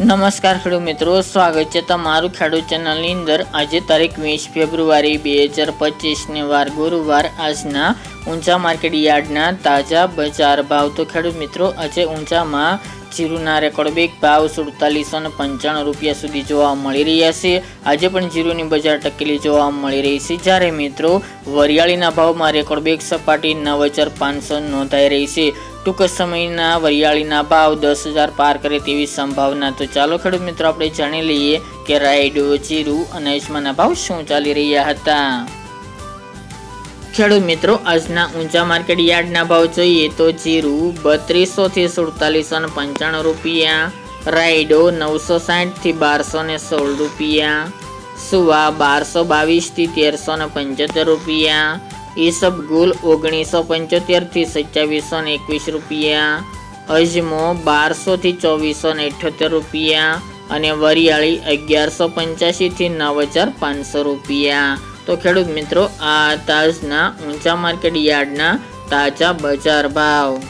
નમસ્કાર ખેડૂત મિત્રો, સ્વાગત છે તમારું ખેડૂત ચેનલની અંદર. આજે તારીખ વીસ ફેબ્રુઆરી બે હજાર પચીસની વાર ગુરુવાર. આજના ઊંચા માર્કેટ યાર્ડના તાજા બજાર ભાવ. તો ખેડૂત મિત્રો, આજે ઊંચામાં જીરુના રેકોર્ડ બેક ભાવ સુડતાલીસો ને પંચાણું રૂપિયા સુધી જોવા મળી રહ્યા છે. આજે પણ જીરુની બજાર ટકેલી જોવા મળી રહી છે. જ્યારે મિત્રો, વરિયાળીના ભાવમાં રેકોર્ડ બેક સપાટી નવ હજાર પાંચસો નોંધાઈ રહી છે. ટૂંક સમયના વરિયાળીના ભાવ દસ હજાર પાર કરે તેવી સંભાવના તો ચાલો ખેડૂત મિત્રો, આપણે જાણી લઈએ કે રાયડો જીરું અને અજમાના ભાવ શું ચાલી રહ્યા હતા. ખેડૂત મિત્રો, આજના ઊંચા માર્કેટ યાર્ડના ભાવ જોઈએ તો જીરું બત્રીસો થી સુડતાલીસો ને પંચાણું રૂપિયા રાયડો નવસો સાઠથી બારસો ને સોળ રૂપિયા, સુવા બારસો બાવીસથી તેરસો ને પંચોતેર રૂપિયા ઈસબગુલ ઓગણીસો પંચોતેરથી સત્યાવીસો ને એકવીસ રૂપિયા, અજમો બારસોથી ચોવીસો ને અઠ્યોતેર રૂપિયા અને વરિયાળી અગિયારસો પંચ્યાસીથી નવ હજાર પાંચસો રૂપિયા. તો ખેડૂત મિત્રો, આ તાજના ઊંચા માર્કેટ યાર્ડના તાજા બજાર ભાવ.